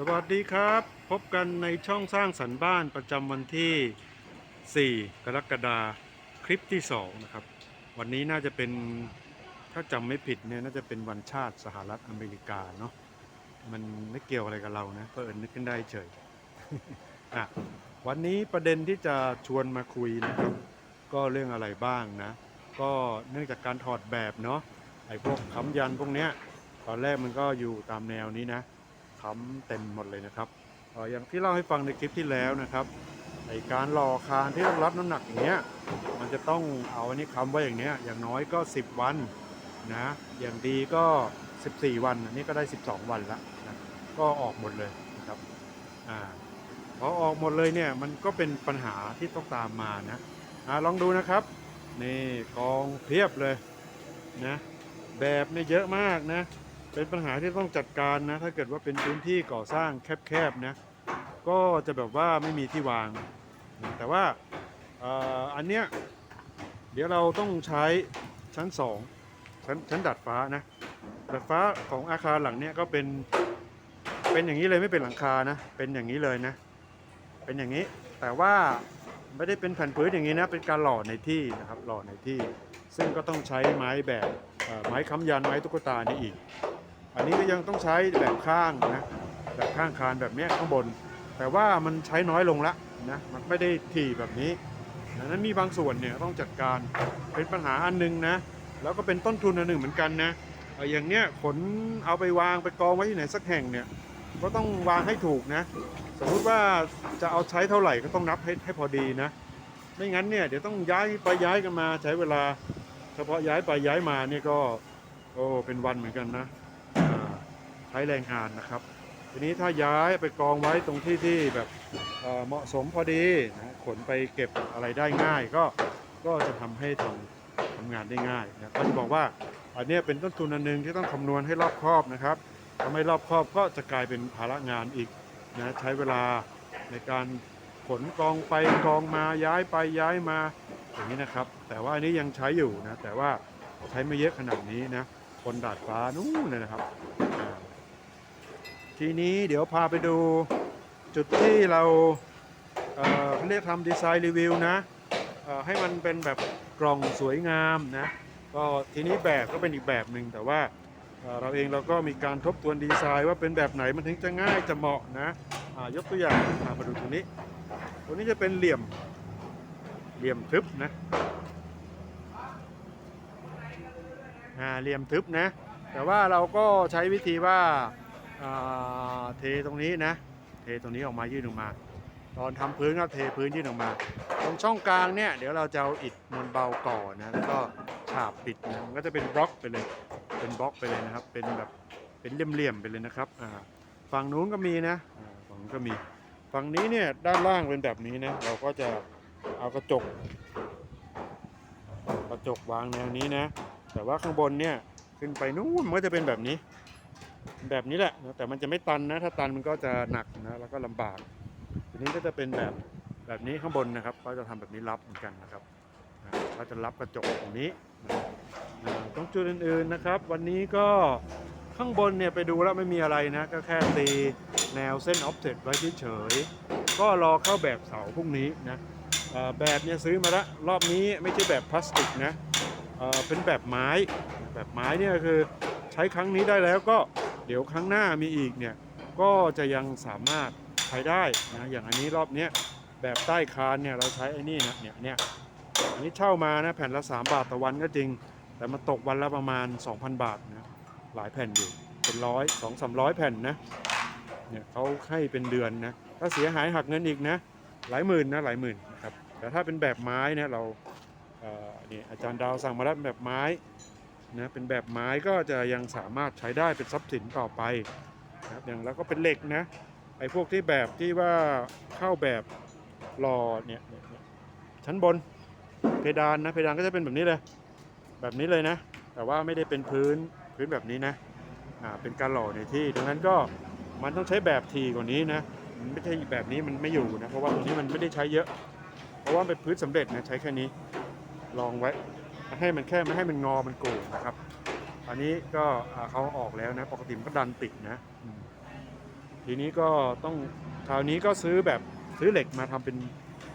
สวัสดีครับ พบกันในช่องสร้างสรรค์บ้านประจำวันที่ 4 กรกฎาคลิปที่ 2 นะครับ วันนี้น่าจะเป็นถ้าจำไม่ผิดเนี่ยน่าจะเป็นวันชาติสหรัฐอเมริกาเนาะมันไม่เกี่ยวอะไรกับเรานะเพราะเอิญนึกขึ้นได้เฉยอะวันนี้ประเด็นที่จะชวนมาคุยนะครับ ก็เรื่องอะไรบ้างนะ ก็เนื่องจากการถอดแบบเนาะไอ้พวกค้ำยันพวกเนี้ยตอนแรกมันก็อยู่ตามแนวนี้นะ ค้ำเต็มหมดเลยนะครับอย่างที่เล่าให้ฟังในคลิปที่แล้วนะครับไอการหล่อคานที่ต้องรับน้ำหนักอย่างเงี้ยมันจะต้องเอาอันนี้ค้ำไว้อย่างเนี้ยอย่างน้อยก็ 10 วันนะอย่างดีก็ 14 วันอันนี้ก็ได้ 12 วันละนะก็ออกหมดเลยนะครับอ่าพอออกหมดเลยเนี่ยมันก็เป็นปัญหาที่ต้องตามมานะอ่าลองดูนะครับนี่กองเพียบเลยนะแบบเนี่ยเยอะมากนะ เป็นปัญหาที่ต้องจัดการนะ ถ้าเกิดว่าเป็นพื้นที่ก่อสร้างแคบๆนะ ก็จะแบบว่าไม่มีที่วาง แต่ว่าอันเนี้ยเดี๋ยวเราต้องใช้ชั้น 2 ชั้นชั้นดัดฟ้านะ ดัดฟ้าของอาคารหลังเนี้ยก็เป็นเป็นอย่างนี้เลยไม่เป็นหลังคานะ เป็นอย่างนี้เลยนะ เป็นอย่างนี้ แต่ว่าไม่ได้เป็นแผ่นพื้นอย่างนี้นะ เป็นการหล่อในที่นะครับ หล่อในที่ ซึ่งก็ต้องใช้ไม้แบบไม้ค้ำยันไม้ตุ๊กตานี่อีก อันนี้ก็ยังต้องใช้แบบข้างนะแบบข้างคานแบบนี้ข้างบน แต่ว่ามันใช้น้อยลงละนะมันไม่ได้ถี่แบบนี้ดังนั้นมีบางส่วนเนี่ยต้องจัดการเป็นปัญหาอันหนึงนะ แล้วก็เป็นต้นทุนอันหนึ่งเหมือนกันนะอย่างเนี้ยขนเอาไปวางไปกองไว้ที่ไหนสักแห่งเนี่ยก็ต้องวางให้ถูกนะสมมุติว่าจะเอาใช้เท่าไหร่ก็ต้องนับให้ให้พอดีนะ ไม่งั้นเนี่ยเดี๋ยวต้องย้ายไปย้ายกันมาใช้เวลา เฉพาะย้ายไปย้ายมาเนี่ยก็โอ้เป็นวันเหมือนกันนะ ใช้แรงงานนะครับ ทีนี้ถ้าย้ายไปกองไว้ตรงที่ที่แบบเเหมาะสมพอดีนะขนไปเก็บอะไรได้ง่าย ก็ก็จะทำให้ทำทำงานได้ง่ายนะก็จะบอกว่าอันนี้เป็นต้นทุนอันหนึงที่ต้องคำนวณให้รอบครอบนะครับถ้าไม่รอบครอบก็จะกลายเป็นภาระงานอีกนะใช้เวลาในการขนกองไปกองมาย้ายไปย้ายมาอย่างนี้นะครับ แต่ว่าอันนี้ยังใช้อยู่นะแต่ว่าใช้ไม่เยอะขนาดนี้นะคนดาดฟ้านู่นนะครับ ทีนี้เดี๋ยวพาไปดูจุดที่เราเขาเรียกทำดีไซน์รีวิวนะให้มันเป็นแบบกล่องสวยงามนะก็ทีนี้แบบก็เป็นอีกแบบหนึ่งแต่ว่าเราเองเราก็มีการทบทวนดีไซน์ว่าเป็นแบบไหนมันถึงจะง่ายจะเหมาะนะยกตัวอย่างมาดูตรงนี้ตัวนี้จะเป็นเหลี่ยมเหลี่ยมทึบนะเหลี่ยมทึบนะ แต่ว่าเราก็ใช้วิธีว่า เทตรงนี้นะ เทตรงนี้ออกมายื่นออกมา ตอนทำพื้นก็เทพื้นยื่นออกมา ตรงช่องกลางเนี่ยเดี๋ยวเราจะเอาอิฐมวลเบาก่อนนะแล้วก็ฉาบปิดนะมันก็จะเป็นบล็อกไปเลย เป็นบล็อกไปเลยนะครับ เป็นแบบเป็นเหลี่ยมๆไปเลยนะครับฝั่งนู้นก็มีนะฝั่งนู้นก็มีฝั่งนี้เนี่ยด้านล่างเป็นแบบนี้นะเราก็จะเอากระจก กระจกวางแนวนี้นะ แต่ว่าข้างบนเนี่ยขึ้นไปนู้นมันก็จะเป็นแบบนี้ แบบนี้แหละแต่มันจะไม่ตันนะ ถ้าตันมันก็จะหนักนะแล้วก็ลำบากทีนี้ก็จะเป็นแบบแบบนี้ข้างบนนะครับเขาจะทำแบบนี้รับเหมือนกันนะครับเขาจะรับกระจกตรงนี้นะอ่าตรงจุดอื่นๆนะครับ วันนี้ก็ข้างบนเนี่ยไปดูแล้วไม่มีอะไรนะ ก็แค่ตีแนวเส้นออฟเซตไว้เฉยๆก็รอเข้าแบบเสาพรุ่งนี้นะแบบเนี่ยซื้อมาละรอบนี้ไม่ใช่แบบพลาสติกนะเป็นแบบไม้แบบไม้เนี่ยคือใช้ครั้งนี้ได้แล้วก็ เดี๋ยวครั้งหน้ามีอีกเนี่ยก็จะยังสามารถใช้ได้นะอย่างอันนี้รอบเนี้ยแบบใต้คานเนี่ยเราใช้ไอ้นี่นะเนี่ยเนี่ยอันนี้เช่ามานะแผ่นละ 3 บาทต่อวันก็จริง แต่มันตกวันละประมาณ 2,000 บาทนะหลายแผ่นอยู่เป็นร้อยสองสามร้อยแผ่นนะเนี่ยเขาให้เป็นเดือนนะถ้าเสียหายหักเงินอีกนะหลายหมื่นนะหลายหมื่นนะครับแต่ถ้าเป็นแบบไม้เนี่ยเราเอ่อนี่อาจารย์ดาวสั่งมาแล้วแบบไม้ นะเป็นแบบไม้ก็จะยังสามารถใช้ได้เป็นทรัพย์สินต่อไปนะครับอย่างแล้วก็เป็นเหล็กนะไอ้พวกที่แบบที่ว่าเข้าแบบหล่อเนี่ยเนี่ยชั้นบนเพดานนะเพดานก็จะเป็นแบบนี้เลย แบบนี้เลยนะ แต่ว่าไม่ได้เป็นพื้นพื้นแบบนี้นะอ่าเป็นการหล่อในที่ดังนั้นก็มันต้องใช้แบบทีกว่านี้นะมันไม่ใช่แบบนี้มันไม่อยู่นะเพราะว่าตรงนี้มันไม่ได้ใช้เยอะ เพราะว่าเป็นพื้นสำเร็จนะใช้แค่นี้ลองไว้ ให้มันแค่ไม่ให้มันงอมันโก่งนะครับ อันนี้ก็เขาออกแล้วนะปกติมันก็ดันติดนะ ทีนี้ก็ต้องคราวนี้ก็ซื้อแบบซื้อเหล็กมาทำเป็น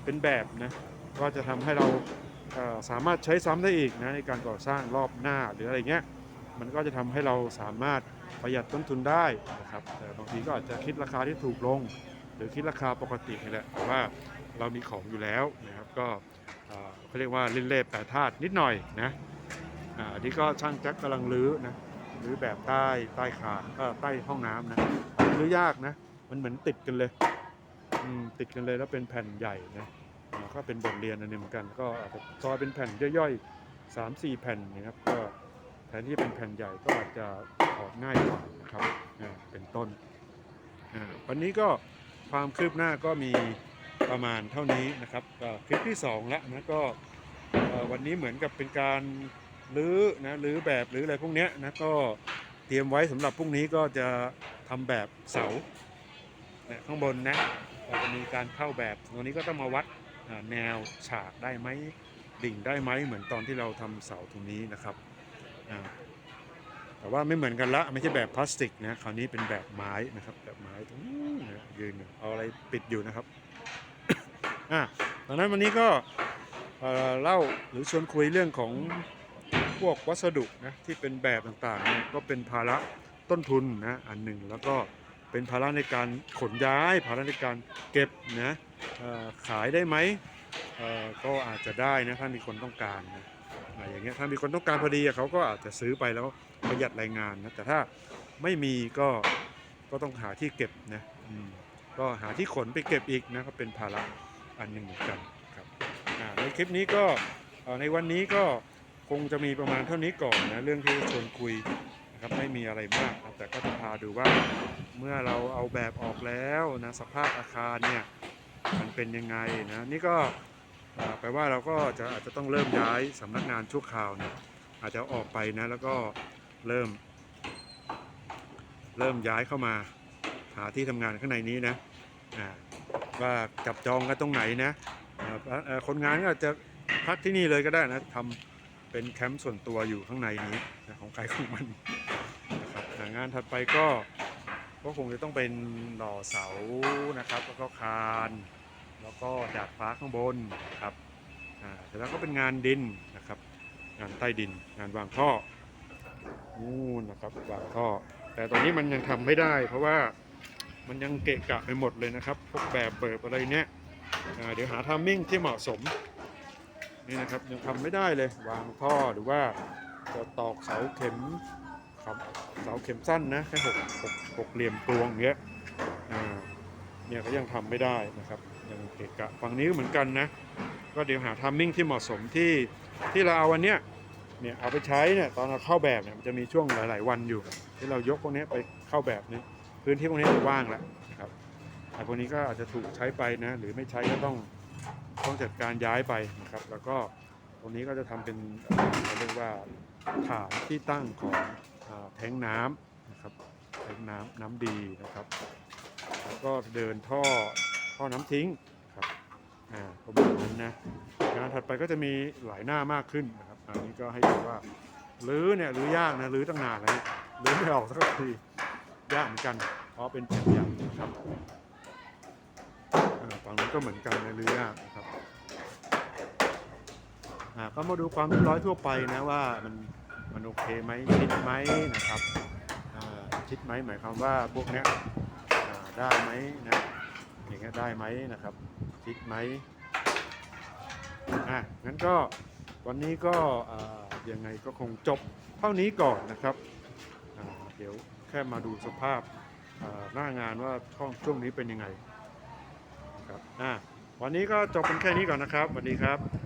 เป็นแบบนะก็จะทำให้เราสามารถใช้ซ้ำได้อีกนะในการก่อสร้างรอบหน้าหรืออะไรเงี้ยมันก็จะทำให้เราสามารถประหยัดต้นทุนได้นะครับแต่บางทีก็อาจจะคิดราคาที่ถูกลง หรือคิดราคาปกตินี่แหละแต่ว่าเรามีของอยู่แล้วนะครับก็ เขาเรียกว่าลิ้นเล่แปดธาตุนิดหน่อยนะอันนี้ก็ช่างแจ็คกำลังรื้อนะรื้อแบบใต้ใต้คาก็ใต้ห้องน้ำนะรื้อยากนะ มันเหมือนติดกันเลยติดกันเลยแล้วเป็นแผ่นใหญ่นะก็เป็นบทเรียนอันนึงเหมือนกันก็อาจจะซอยเป็นแผ่นย่อยๆสามสี่แผ่นนะครับก็แทนที่เป็นแผ่นใหญ่ก็อาจจะถอดง่ายกว่านะครับเป็นต้นวันนี้ก็ความคืบหน้าก็มี ประมาณเท่านี้นะครับคลิปที่2แล้วนะก็วันนี้เหมือนกับเป็นการรื้อนะรื้อแบบหรืออะไรพวกเนี้ยนะก็เตรียมไว้สำหรับพรุ่งนี้ก็จะทำแบบเสาเนี่ยข้างบนนะจะมีการเข้าแบบตรงนี้ก็ต้องมาวัดแนวฉากได้ไหมดิ่งได้ไหมเหมือนตอนที่เราทำเสาตรงนี้นะครับแต่ว่าไม่เหมือนกันละไม่ใช่แบบพลาสติกนะคราวนี้เป็นแบบไม้นะครับแบบไม้ตรงนู้ยืนเอาอะไรปิดอยู่นะครับ อะดังนั้นวันนี้ก็เล่าหรือชวนคุยเรื่องของพวกวัสดุนะที่เป็นแบบต่างๆเนี่ยก็เป็นภาระต้นทุนนะอันหนึ่งแล้วก็เป็นภาระในการขนย้ายภาระในการเก็บนะขายได้ไหมก็อาจจะได้นะถ้ามีคนต้องการนะอะอย่างเงี้ยถ้ามีคนต้องการพอดีเขาก็อาจจะซื้อไปแล้วประหยัดแรงงานนะแต่ถ้าไม่มีก็ก็ต้องหาที่เก็บนะก็หาที่ขนไปเก็บอีกนะก็เป็นภาระ อันหนึ่งเหมือนกันครับในคลิปนี้ก็ในวันนี้ก็คงจะมีประมาณเท่านี้ก่อนนะเรื่องที่ชวนคุยนะครับไม่มีอะไรมากนะแต่ก็จะพาดูว่าเมื่อเราเอาแบบออกแล้วนะสภาพอาคารเนี่ยมันเป็นยังไงนะนี่ก็แปลว่าเราก็จะอาจจะต้องเริ่มย้ายสำนักงานชั่วคราวเนี่ยอาจจะออกไปนะแล้วก็เริ่ม เริ่มย้ายเข้ามาหาที่ทำงานข้างในนี้นะอ่า ว่าจับจองกันตรงไหนนะคนงานก็อาจจะพักที่นี่เลยก็ได้นะทำเป็นแคมป์ส่วนตัวอยู่ข้างในนี้ของใครของมันนะครับงานถัดไปก็ก็คงจะต้องเป็นหล่อเสานะครับ แล้วก็คานแล้วก็ดาดฟ้าข้างบนครับเสร็จแล้วก็เป็นงานดินนะครับ งานใต้ดิน งานวางท่อนู่นนะครับวางท่อ แต่ตอนนี้มันยังทำไม่ได้ เพราะว่า มันยังเกะกะไปหมดเลยนะครับ พวกแบบเบิบอะไรเนี้ยเดี๋ยวหาทัมมิ่งที่เหมาะสมนี่นะครับยังทำไม่ได้เลยวางท่อหรือว่าจะตอกเสาเข็มครับเสาเข็มสั้นนะแค่หกหกหกเหลี่ยมตวงอย่างเงี้ยเนี่ยก็ยังทำไม่ได้นะครับยังเกะกะฝั่งนี้ก็เหมือนกันนะก็เดี๋ยวหาทัมมิ่งที่เหมาะสมที่ที่เราเอาวันเนี้ยเนี่ยเอาไปใช้เนี่ยตอนเราเข้าแบบเนี่ยมันจะมีช่วงหลาย ๆ วันอยู่ ที่เรายกพวกนี้ไปเข้าแบบนี้ พื้นที่พวกนี้ว่างแล้วนะครับไอ้พวกนี้ก็อาจจะถูกใช้ไปนะหรือไม่ใช้ก็ต้องต้องจัดการย้ายไปนะครับ แล้วก็ตรงนี้ก็จะทำเป็นเอ่อเขาเรียกว่าฐานที่ตั้งของอแทงน้ำนะครับแทงน้ำน้ำดีนะครับ แล้วก็เดินท่อท่อน้ำทิ้งครับอ่าประมาณนั้นนะงานถัดไปก็จะมีหลายหน้ามากขึ้นนะครับอันนี้ก็ให้ดูว่ารื้อเนี่ยรื้อยากนะรื้อตั้งนานแล้วรื้อไม่ออกสักทียากเหมือนกันาะเป็นแผ่นใหญ่นะครับฝั่งนี้นก็เหมือนกันในะรื้อยากนะครับก็มาดูความเรียบร้อยทั่วไปนะว่ามันมันโอเคไหมชิดไหมนะครับชิดไหมหมายความว่าพวกเนี้ยได้ไหมนะอย่างเงี้ยได้ไหมนะครับชิดไหมอะงั้นก็วันนี้ก็ยังไงก็คงจบเท่านี้ก่อนนะครับ เดี๋ยวแค่มาดูสภาพ หน้างานว่าช่วงช่วงนี้เป็นยังไงครับอ่าวันนี้ก็จบเป็นแค่นี้ก่อนนะครับสวัสดีครับ